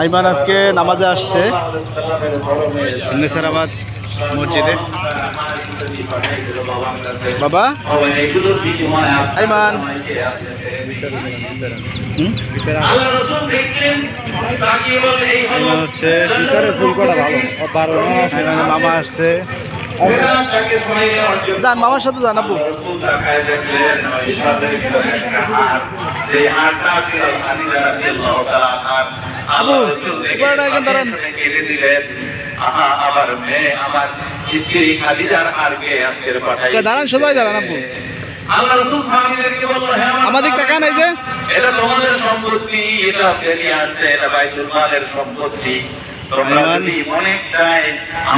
আইমান আজকে নামাজে আসছে। নেসারাবাদ মসজিদে। বাবা? আইমান। হচ্ছে মামা আসছে। যান, মামার সাথে যান, আপু। আপু আমার আমাদের টাকা নাই যে। এটা তোমাদের সম্পত্তি, এটা আছে, এটা বাইতুল মালের সম্পত্তি।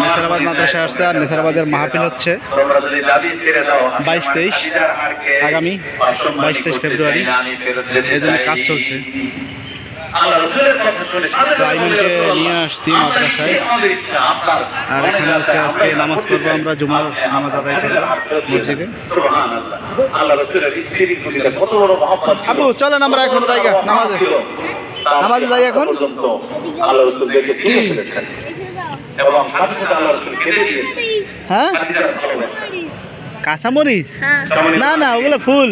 নেসারাবাদ মাদ্রাসায় আসছে আর নেসারাবাদের মাহফিল হচ্ছে তোমরা যদি দাবি ছেড়ে দাও আমি 22, 23 খাদিজার হারকে আগামী অসম্মানী 22, 23 করতে ফেব্রুয়ারি। এই জন্য কাজ চলছে নিয়ে আসছি মাদ্রাসায়। আর এখানে আজকে নামাজ পড়ব আমরা। জুমার নামাজ আদায় করব মসজিদে। আবু চলেন আমরা এখন জায়গা নামাজে নামাজে যাই এখন? আল্লাহ রাসূল দেখে চিনে ফেলেছেন। এবং সাথে সাথে আল্লাহ রাসূল কেঁদে দিয়েছেন। হ্যাঁ। কাঁচামরিচ? না না ওগুলো ফুল।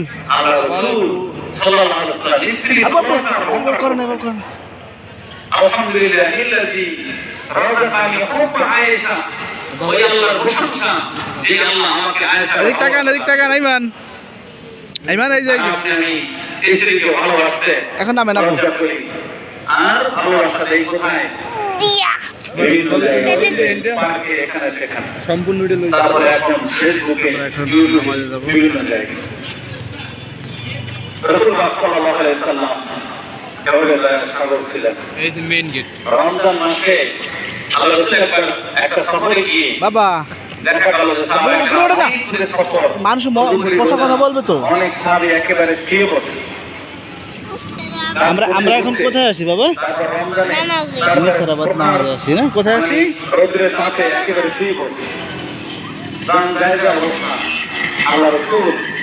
তাকান তাকান আইমান। আইমান এই যে স্ত্রীকে ভালোবাসতে এখন। আর ভালোবাসা দেই কোথায়? এখানে সেখানে। সম্পূর্ণ তারপরে এখন ফেসবুকে আমরা এখন ইউটিউবে, নামাজে যাব। বিভিন্ন জায়গায়। রাসূলুল্লাহ সাল্লাল্লাহু আলাইহি সাল্লাম জওয়ালের সাগর ছিলেন। এই যে মেইন গেট রমজান মাসে আল্লাহ একটা সফরে গিয়ে বাবা। মানুষ কথা কথা বলবে তো? অনেক সাহাবী একেবারে শুয়ে বসে আমরা আমরা এখন কোথায় আছি বাবা? নামাজে আছি। না কোথায় আছি? রৌদ্রের তাপে একেবারে শুয়ে অবস্থা। আল্লাহ রসুল